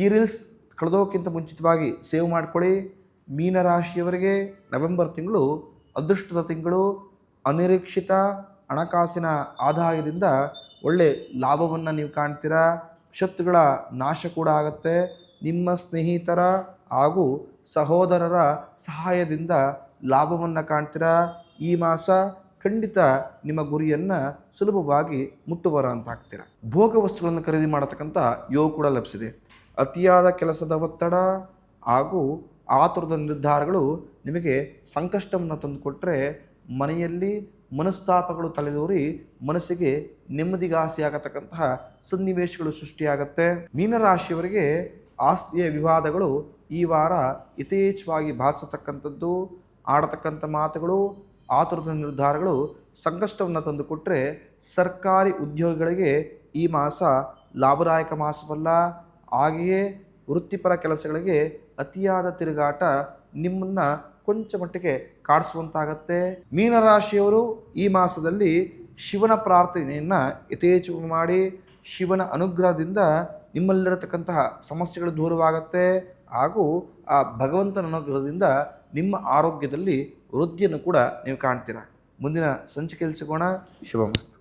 ಈ ರೀಲ್ಸ್ ಕಳೆದೋಕ್ಕಿಂತ ಮುಂಚಿತವಾಗಿ ಸೇವ್ ಮಾಡಿಕೊಳ್ಳಿ ಮೀನರಾಶಿಯವರಿಗೆ ನವೆಂಬರ್ ತಿಂಗಳು ಅದೃಷ್ಟದ ತಿಂಗಳು. ಅನಿರೀಕ್ಷಿತ ಹಣಕಾಸಿನ ಆದಾಯದಿಂದ ಒಳ್ಳೆ ಲಾಭವನ್ನು ನೀವು ಕಾಣ್ತೀರಾ? ಶತ್ರುಗಳ ನಾಶ ಕೂಡ ಆಗುತ್ತೆ. ನಿಮ್ಮ ಸ್ನೇಹಿತರ ಹಾಗೂ ಸಹೋದರರ ಸಹಾಯದಿಂದ ಲಾಭವನ್ನು ಕಾಣ್ತೀರಾ? ಈ ಮಾಸ ಖಂಡಿತ ನಿಮ್ಮ ಗುರಿಯನ್ನು ಸುಲಭವಾಗಿ ಮುಟ್ಟುವರ ಅಂತ ಆಗ್ತೀರ ಭೋಗ ವಸ್ತುಗಳನ್ನು ಖರೀದಿ ಮಾಡತಕ್ಕಂಥ ಯೋಗ ಕೂಡ ಲಭಿಸಿದೆ. ಅತಿಯಾದ ಕೆಲಸದ ಒತ್ತಡ ಹಾಗೂ ಆತುರದ ನಿರ್ಧಾರಗಳು ನಿಮಗೆ ಸಂಕಷ್ಟವನ್ನು ತಂದುಕೊಟ್ಟರೆ ಮನೆಯಲ್ಲಿ ಮನಸ್ತಾಪಗಳು ತಲೆದೋರಿ ಮನಸ್ಸಿಗೆ ನೆಮ್ಮದಿಗಾಸಿಯಾಗತಕ್ಕಂತಹ ಸನ್ನಿವೇಶಗಳು ಸೃಷ್ಟಿಯಾಗತ್ತೆ. ಮೀನರಾಶಿಯವರಿಗೆ ಆಸ್ತಿಯ ವಿವಾದಗಳು ಈ ವಾರ ಯಥೇಚ್ಛವಾಗಿ ಭಾಸತಕ್ಕಂಥದ್ದು, ಆಡತಕ್ಕಂಥ ಮಾತುಗಳು, ಆತುರದ ನಿರ್ಧಾರಗಳು ಸಂಕಷ್ಟವನ್ನು ತಂದುಕೊಟ್ಟರೆ ಸರ್ಕಾರಿ ಉದ್ಯೋಗಿಗಳಿಗೆ ಈ ಮಾಸ ಲಾಭದಾಯಕ ಮಾಸವಲ್ಲ. ಹಾಗೆಯೇ ವೃತ್ತಿಪರ ಕೆಲಸಗಳಿಗೆ ಅತಿಯಾದ ತಿರುಗಾಟ ನಿಮ್ಮನ್ನು ಕೊಂಚ ಮಟ್ಟಿಗೆ ಕಾಡಿಸುವಂತಾಗತ್ತೆ. ಮೀನರಾಶಿಯವರು ಈ ಮಾಸದಲ್ಲಿ ಶಿವನ ಪ್ರಾರ್ಥನೆಯನ್ನು ಯಥೇಚ್ಛವಾಗಿ ಮಾಡಿ, ಶಿವನ ಅನುಗ್ರಹದಿಂದ ನಿಮ್ಮಲ್ಲಿರತಕ್ಕಂತಹ ಸಮಸ್ಯೆಗಳು ದೂರವಾಗುತ್ತೆ. ಹಾಗೂ ಆ ಭಗವಂತನ ಅನುಗ್ರಹದಿಂದ ನಿಮ್ಮ ಆರೋಗ್ಯದಲ್ಲಿ ವೃದ್ಧಿಯನ್ನು ಕೂಡ ನೀವು ಕಾಣ್ತೀರಾ. ಮುಂದಿನ ಸಂಚಿಕೆಯಲ್ಲಿ ಸಿಗೋಣ. ಶುಭಮಸ್ತು.